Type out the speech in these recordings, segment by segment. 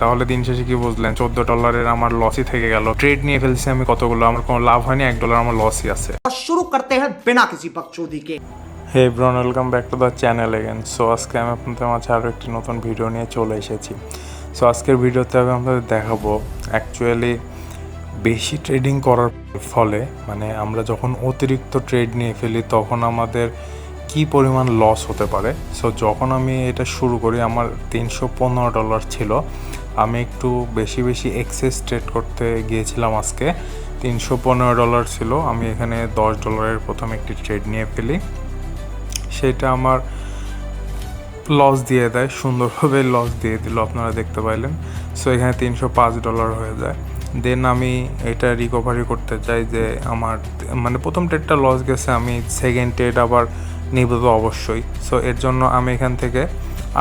তাহলে দিন শেষে কি বুঝলেন? চোদ্দ ডলারের আমার লসই থেকে গেল। ট্রেড নিয়ে ফেলছি আমি কতগুলো? আমার কোনো লাভ হয়নি এক ডলার আমার লসই আছে। শুরু করতে হ্যাঁ বিনা কিছু hey ব্রন welcome back to the channel again so আজকে আমি আপনাদের মাঝে আরও একটি নতুন ভিডিও নিয়ে চলে এসেছি। সো আজকের ভিডিওতে আমি আপনাদের দেখাবো অ্যাকচুয়ালি বেশি ট্রেডিং করার ফলে মানে আমরা যখন অতিরিক্ত ট্রেড নিয়ে ফেলি তখন আমাদের কি পরিমাণ লস হতে পারে? সো যখন আমি এটা শুরু করি আমার তিনশো পনেরো ডলার ছিল। আমি একটু বেশি বেশি এক্সেস ট্রেড করতে গিয়েছিলাম আজকে। তিনশো পনেরো ডলার ছিল। আমি এখানে দশ ডলারের প্রথম একটি ট্রেড নিয়ে ফেলি। সেটা আমার লস দিয়ে দেয়, সুন্দরভাবে লস দিয়ে দিল, আপনারা দেখতে পাইলেন। সো এখানে তিনশো পাঁচ ডলার হয়ে যায়। দেন আমি এটা রিকভারি করতে চাই যে আমার মানে প্রথম ট্রেডটা লস গেছে, আমি সেকেন্ড ট্রেড আবার নিব তো অবশ্যই। সো এর জন্য আমি এখান থেকে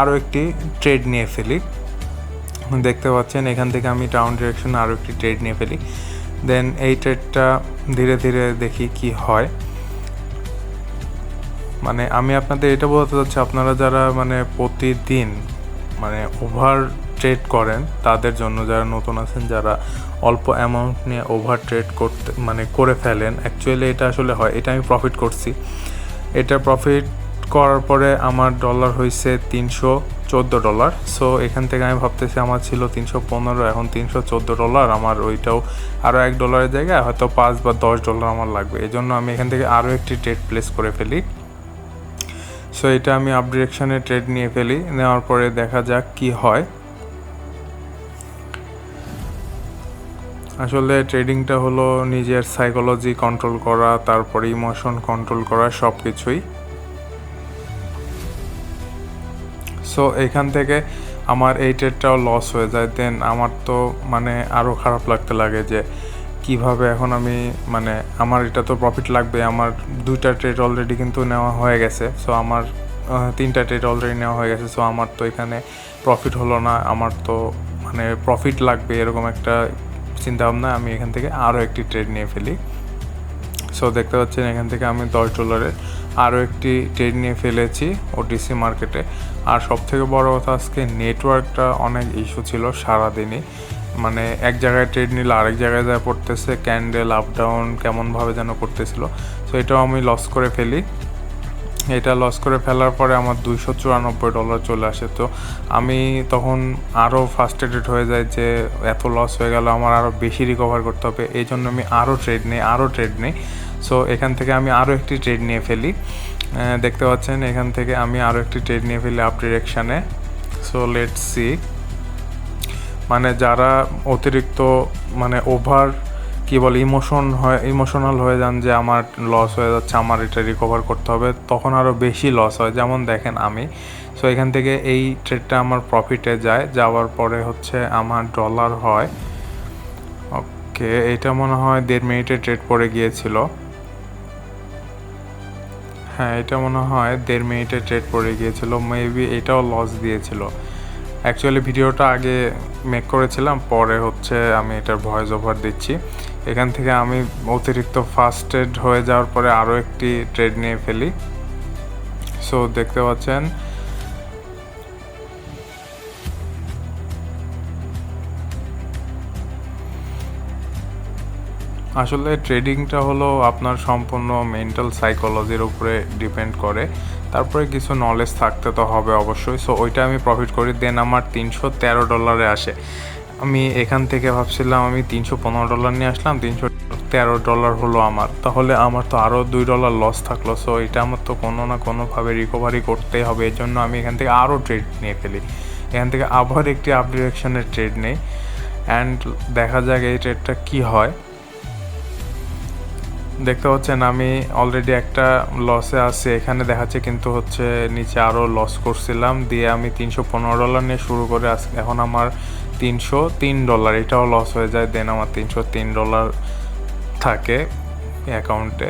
আরও একটি ট্রেড নিয়ে ফেলি। দেখতে পাচ্ছেন, এখান থেকে আমি টাউন ডিরেকশনে আরও একটি ট্রেড নিয়ে ফেলি। দেন এই ট্রেডটা ধীরে ধীরে দেখি কি হয়। মানে আমি আপনাদের এটা বলতে চাচ্ছি, আপনারা যারা মানে প্রতিদিন মানে ওভার ট্রেড করেন, তাদের জন্য যারা নতুন আছেন, যারা অল্প অ্যামাউন্ট নিয়ে ওভার ট্রেড করতে মানে করে ফেলেন অ্যাকচুয়ালি এটা আসলে হয়, এটা আমি প্রফিট করছি। এটা প্রফিট করার পরে আমার ডলার হয়েছে তিনশো চোদ্দ ডলার সো এখান থেকে আমি ভাবতেছি আমার ছিল তিনশো পনেরো, এখন তিনশো চোদ্দ ডলার আমার ওইটাও আরও এক ডলারের জায়গায়, হয়তো পাঁচ বা দশ ডলার আমার লাগবে। এই জন্য আমি এখান থেকে আরও একটি ট্রেড প্লেস করে ফেলি। সো এটা আমি আপ ডিরেকশনে ট্রেড নিয়ে ফেলি। নেওয়ার পরে দেখা যাক কি হয়। আসলে ট্রেডিংটা হলো নিজের সাইকোলজি কন্ট্রোল করা, তারপরে ইমোশন কন্ট্রোল করা সব কিছুই সো এখান থেকে আমার এই ট্রেডটাও লস হয়ে যায়। দেন আমার তো মানে আরও খারাপ লাগতে লাগে যে, কীভাবে এখন আমি মানে আমার এটা তো প্রফিট লাগবে, আমার দুইটা ট্রেড অলরেডি কিন্তু নেওয়া হয়ে গেছে। সো আমার তিনটা ট্রেড অলরেডি নেওয়া হয়ে গেছে। সো আমার তো এখানে প্রফিট হলো না, আমার তো মানে প্রফিট লাগবে এরকম একটা চিন্তা ভাবনা আমি এখান থেকে আরও একটি ট্রেড নিয়ে ফেলি। সো দেখতে পাচ্ছেন এখান থেকে আমি দশ ডলারের আরও একটি ট্রেড নিয়ে ফেলেছি ওটিসি মার্কেটে আর সব থেকে বড় কথা আজকে নেটওয়ার্কটা অনেক ইস্যু ছিল সারাদিনই। মানে এক জায়গায় ট্রেড নিলে আরেক জায়গায় যা পড়তেছে ক্যান্ডেল আপ ডাউন কেমনভাবে যেন করতেছিল সো এটাও আমি লস করে ফেলি। এটা লস করে ফেলার পরে আমার দুইশো চুরানব্বই ডলার চলে আসে। তো আমি তখন আরও ফার্স্টেডেড হয়ে যায় যে এত লস হয়ে গেল, আমার আরও বেশি রিকভার করতে হবে। এই জন্য আমি আরও ট্রেড নিই আরও ট্রেড নিই। সো এখান থেকে আমি আরও একটি ট্রেড নিয়ে ফেলি। দেখতে পাচ্ছেন, এখান থেকে আমি আরও একটি ট্রেড নিয়ে ফেলি আপ ডিরেকশানে সো লেট সি মানে যারা অতিরিক্ত মানে ওভার কি বলে ইমোশন হয় ইমোশনাল হয়ে যান যে আমার লস হয়ে যাচ্ছে, আমার এটা রিকভার করতে হবে, তখন আরও বেশি লস হয়। যেমন দেখেন আমি সো এখান থেকে এই ট্রেডটা আমার প্রফিটে যায়, যাওয়ার পরে হচ্ছে আমার ডলার হয়। ওকে এটা মনে হয় দেড় মিনিটে ট্রেড পড়ে গিয়েছিল। হ্যাঁ এটা মনে হয় দেড় মিনিটে ট্রেড পড়ে গিয়েছিল মেবি এটাও লস দিয়েছিল। অ্যাকচুয়ালি ভিডিওটা আগে মেক করেছিলাম, পরে হচ্ছে আমি এটার ভয়েস ওভার দিচ্ছি। এখান থেকে আমি অতিরিক্ত ফার্স্ট এড হয়ে যাওয়ার পরে আরও একটি ট্রেড নিয়ে ফেলি। সো দেখতে পাচ্ছেন। আসলে ট্রেডিংটা হলো আপনার সম্পূর্ণ মেন্টাল সাইকোলজির উপরে ডিপেন্ড করে। তারপরে কিছু নলেজ থাকতে তো হবে অবশ্যই। সো ওইটা আমি প্রফিট করি। দেন আমার তিনশো তেরো ডলারে আসে। আমি এখান থেকে ভাবছিলাম আমি তিনশো পনেরো ডলার নিয়ে আসলাম, তিনশো তেরো ডলার হলো আমার। তাহলে আমার তো আরও দুই ডলার লস থাকল সো এটা আমার তো কোনো না কোনোভাবে রিকভারি করতেই হবে এই জন্য আমি এখান থেকে আরও ট্রেড নিয়ে ফেলি। এখান থেকে আবার একটি আপ ডিরেকশনের ট্রেড নেই অ্যান্ড দেখা যাক এই ট্রেডটা কী হয়। দেখতে পাচ্ছেন আমি অলরেডি একটা লসে আছি, এখানে দেখাচ্ছে কিন্তু হচ্ছে নিচে আরও লস করছিলাম, দিয়ে আমি তিনশো পনেরো ডলার নিয়ে শুরু করে এখন আমার তিনশো, তিন ডলার এটাও লস হয়ে যায় দেন আমার তিনশো তিন ডলার থাকে অ্যাকাউন্টে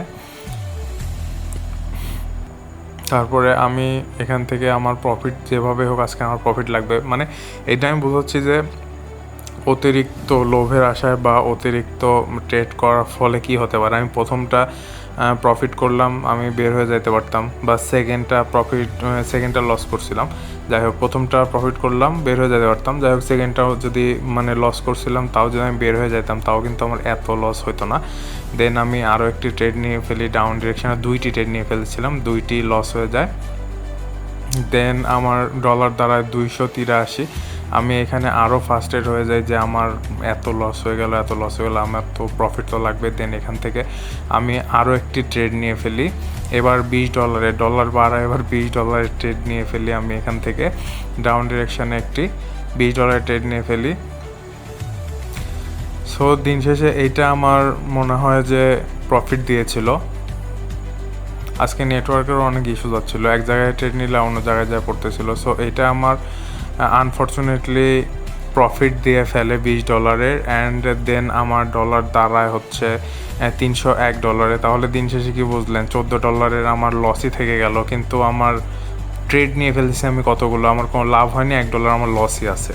তারপরে আমি এখান থেকে আমার প্রফিট যেভাবে হোক, আজকে আমার প্রফিট লাগবে। মানে এটা আমি বুঝাচ্ছি যে অতিরিক্ত লোভের আশায় বা অতিরিক্ত ট্রেড করার ফলে কি হতে পারে? আমি প্রথমটা প্রফিট করলাম, আমি বের হয়ে যেতে পারতাম বা সেকেন্ডটা প্রফিট সেকেন্ডটা লস করছিলাম। যাই হোক, প্রথমটা প্রফিট করলাম, বের হয়ে যেতে পারতাম। যাই হোক সেকেন্ডটাও যদি মানে লস করছিলাম, তাও যদি আমি বের হয়ে যেতাম তাও কিন্তু আমার এত লস হতো না। দেন আমি আরও একটি ট্রেড নিয়ে ফেলি ডাউন ডিরেকশনে দুইটি ট্রেড নিয়ে ফেলেছিলাম, দুইটি লস হয়ে যায়। দেন আমার ডলার দাঁড়ায় দুইশো তিরাশি আমি এখানে আরও ফার্স্টেড হয়ে যাই যে আমার এত লস হয়ে গেল, এত লস হয়ে গেলো, আমার তো প্রফিট তো লাগবে দেন এখান থেকে আমি আরও একটি ট্রেড নিয়ে ফেলি। এবার বিশ ডলারের ডলার বাড়ায় এবার বিশ ডলারের ট্রেড নিয়ে ফেলি আমি এখান থেকে। ডাউন ডিরেকশানে একটি বিশ ডলারের ট্রেড নিয়ে ফেলি। সো দিন শেষে এইটা আমার মনে হয় যে প্রফিট দিয়েছিল। আজকে নেটওয়ার্কেরও অনেক ইস্যু যাচ্ছিল এক জায়গায় ট্রেড নিলে অন্য জায়গায় যা পড়তেছিল সো এটা আমার আনফর্চুনেটলি প্রফিট দিয়ে ফেলে বিশ ডলারের অ্যান্ড দেন আমার ডলার দাঁড়ায় হচ্ছে তিনশো এক ডলারে তাহলে দিন শেষে কি বুঝলেন? চোদ্দ ডলারের আমার লসই থেকে গেল। কিন্তু আমার ট্রেড নিয়ে ফেলছি আমি কতগুলো? আমার কোনো লাভ হয়নি, এক ডলার আমার লসই আছে।